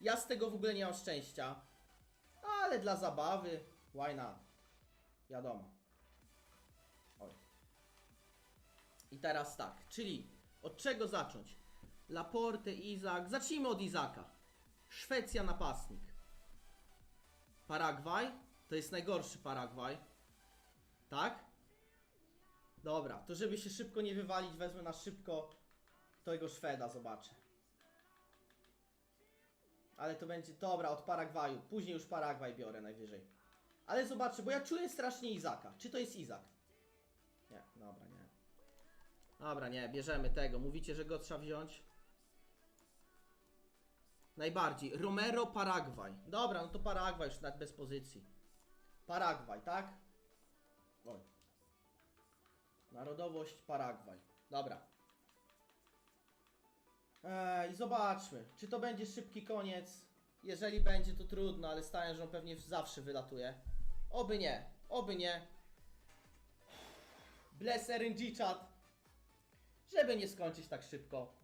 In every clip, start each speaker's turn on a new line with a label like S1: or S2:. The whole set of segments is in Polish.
S1: Ja z tego w ogóle nie mam szczęścia. Ale dla zabawy, why not? Wiadomo. Oj. I teraz tak, czyli od czego zacząć? Laporte, Izak. Zacznijmy od Izaka. Szwecja napastnik. Paragwaj? To jest najgorszy Paragwaj. Tak? Dobra, to żeby się szybko nie wywalić, wezmę na szybko tego Szweda, zobaczę. Ale to będzie, dobra, od Paragwaju. Później już Paragwaj biorę najwyżej. Ale zobaczę, bo ja czuję strasznie Izaka. Czy to jest Izak? Nie, dobra, nie. Dobra, nie, bierzemy tego. Mówicie, że go trzeba wziąć? Najbardziej. Romero, Paragwaj. Dobra, no to Paragwaj już nawet bez pozycji. Paragwaj, tak? Oj. Narodowość Paragwaj. Dobra. Eee, I zobaczmy, czy to będzie szybki koniec. Jeżeli będzie, to trudno, ale staję, że on pewnie zawsze wylatuje. Oby nie, oby nie. Bless RNG chat. Żeby nie skończyć tak szybko.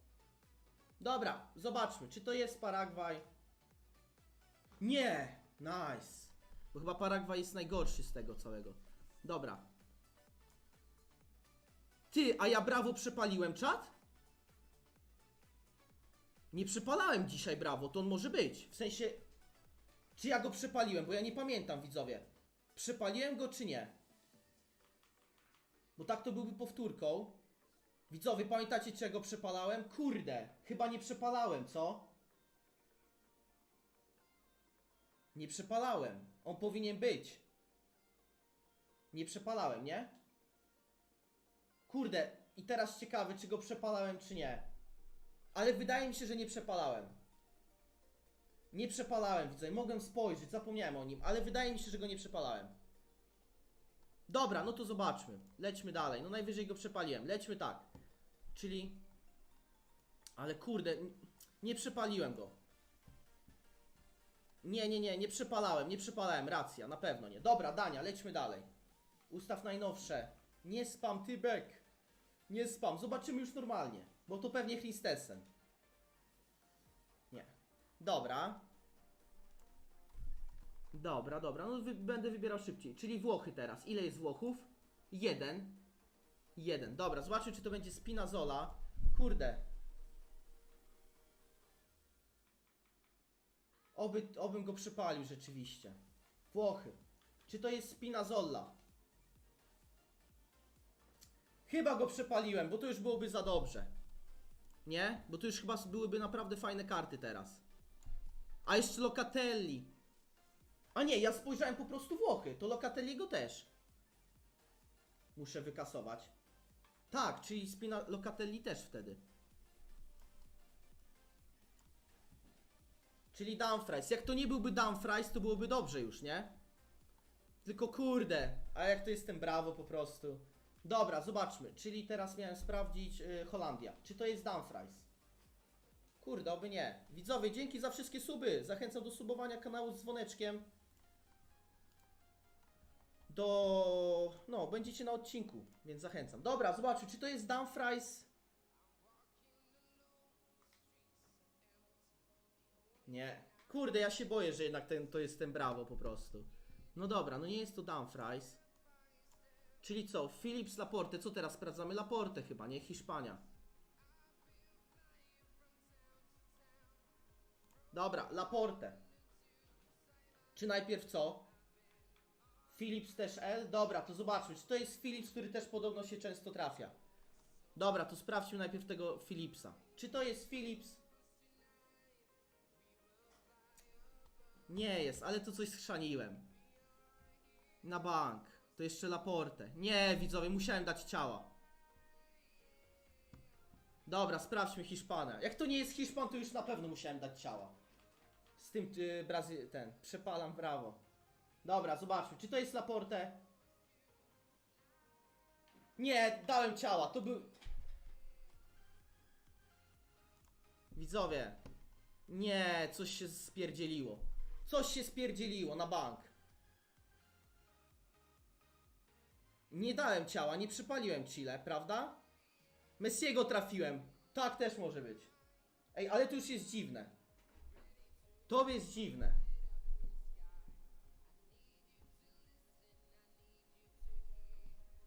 S1: Dobra, zobaczmy, czy to jest Paragwaj. Nie! Nice. Bo chyba Paragwaj jest najgorszy z tego całego. Dobra. Ty, a ja brawo przepaliłem czat? Nie przepalałem dzisiaj brawo, to on może być. W sensie, czy ja go przepaliłem, bo ja nie pamiętam, widzowie. Przepaliłem go czy nie? Bo tak to byłby powtórką. Widzowie, pamiętacie czego przepalałem? Kurde, chyba nie przepalałem, co? Nie przepalałem. On powinien być. Nie przepalałem, nie? Kurde, i teraz ciekawy, czy go przepalałem, czy nie. Ale wydaje mi się, że nie przepalałem. Nie przepalałem, widzę. Mogłem spojrzeć, zapomniałem o nim, ale wydaje mi się, że go nie przepalałem. Dobra, no to zobaczmy. Lećmy dalej. No najwyżej go przepaliłem. Lećmy tak. Czyli... Ale kurde, nie przepaliłem go. Nie, nie, nie, nie przepalałem, nie przepalałem, racja, na pewno nie. Dobra, Dania, lećmy dalej. Ustaw najnowsze. Nie spam, Tybek. Nie spam, zobaczymy już normalnie. Bo to pewnie Christensen. Nie. Dobra. Dobra, dobra, no wy będę wybierał szybciej. Czyli Włochy teraz. Ile jest Włochów? Jeden. Jeden. Dobra, zobaczmy, czy to będzie Spinazzola. Kurde. Oby, obym go przypalił rzeczywiście. Włochy. Czy to jest Spinazzola? Chyba go przepaliłem, bo to już byłoby za dobrze. Nie? Bo to już chyba byłyby naprawdę fajne karty teraz. A jeszcze Locatelli. A nie, ja spojrzałem po prostu Włochy. To Locatelliego też. Muszę wykasować. Tak, czyli Spina Locatelli też wtedy. Czyli Dumfries. Jak to nie byłby Dumfries, to byłoby dobrze już, nie? Tylko kurde, a jak to jestem brawo po prostu. Dobra, zobaczmy. Czyli teraz miałem sprawdzić y, Holandia. Czy to jest Dumfries? Kurde, oby nie. Widzowie, dzięki za wszystkie suby. Zachęcam do subowania kanału z dzwoneczkiem. Do... No, będziecie na odcinku, więc zachęcam. Dobra, zobaczmy, czy to jest Dumfries? Nie. Kurde, ja się boję, że jednak ten, to jest ten brawo po prostu. No dobra, no nie jest to Dumfries. Czyli co? Philips Laporte. Co teraz sprawdzamy? Laporte chyba, nie? Hiszpania. Dobra, Laporte. Czy najpierw co? Philips też L? Dobra, to zobaczmy. Czy to jest Philips, który też podobno się często trafia? Dobra, to sprawdźmy najpierw tego Philipsa. Czy to jest Philips? Nie jest, ale to coś schrzaniłem. Na bank. To jeszcze Laporte. Nie, widzowie, musiałem dać ciała. Dobra, sprawdźmy Hiszpana. Jak to nie jest Hiszpan, to już na pewno musiałem dać ciała. Z tym yy, Brazy... ten. Przepalam brawo. Dobra, zobaczmy. Czy to jest Laporte? Nie, dałem ciała. To był... Widzowie. Nie, coś się spierdzieliło. Coś się spierdzieliło na bank. Nie dałem ciała, nie przypaliłem Chile, prawda? Messiego trafiłem. Tak też może być. Ej, ale to już jest dziwne. To jest dziwne.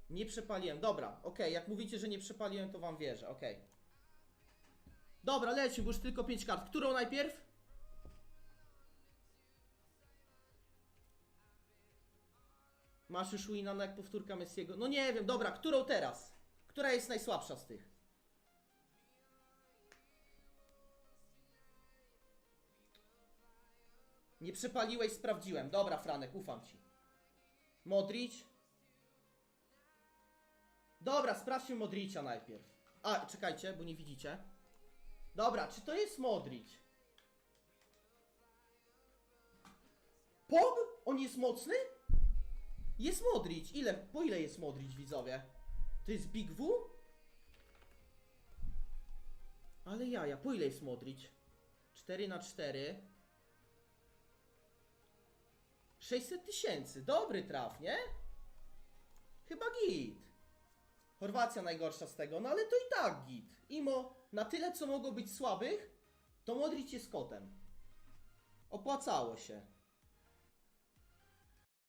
S1: Nie przepaliłem. Dobra, okej. Jak mówicie, że nie przepaliłem, to wam wierzę. Okej. Dobra, leci, bo już tylko 5 kart. Którą najpierw? Masz już wina no jak powtórka Messiego? No nie wiem, dobra, którą teraz? Która jest najsłabsza z tych? Nie przepaliłeś, sprawdziłem. Dobra, Franek, ufam ci. Modric. Dobra, sprawdźmy Modricia najpierw. A, czekajcie, bo nie widzicie. Dobra, czy to jest Modric? Pog? On jest mocny? Jest Modric. Ile? Po ile jest Modric, widzowie? To jest Big W? Ale jaja, po ile jest Modric? 4 na 4 600 tysięcy. Dobry traf, nie? Chyba git. Chorwacja najgorsza z tego, no ale to i tak git. Imo, na tyle co mogło być słabych, to Modric jest kotem. Opłacało się.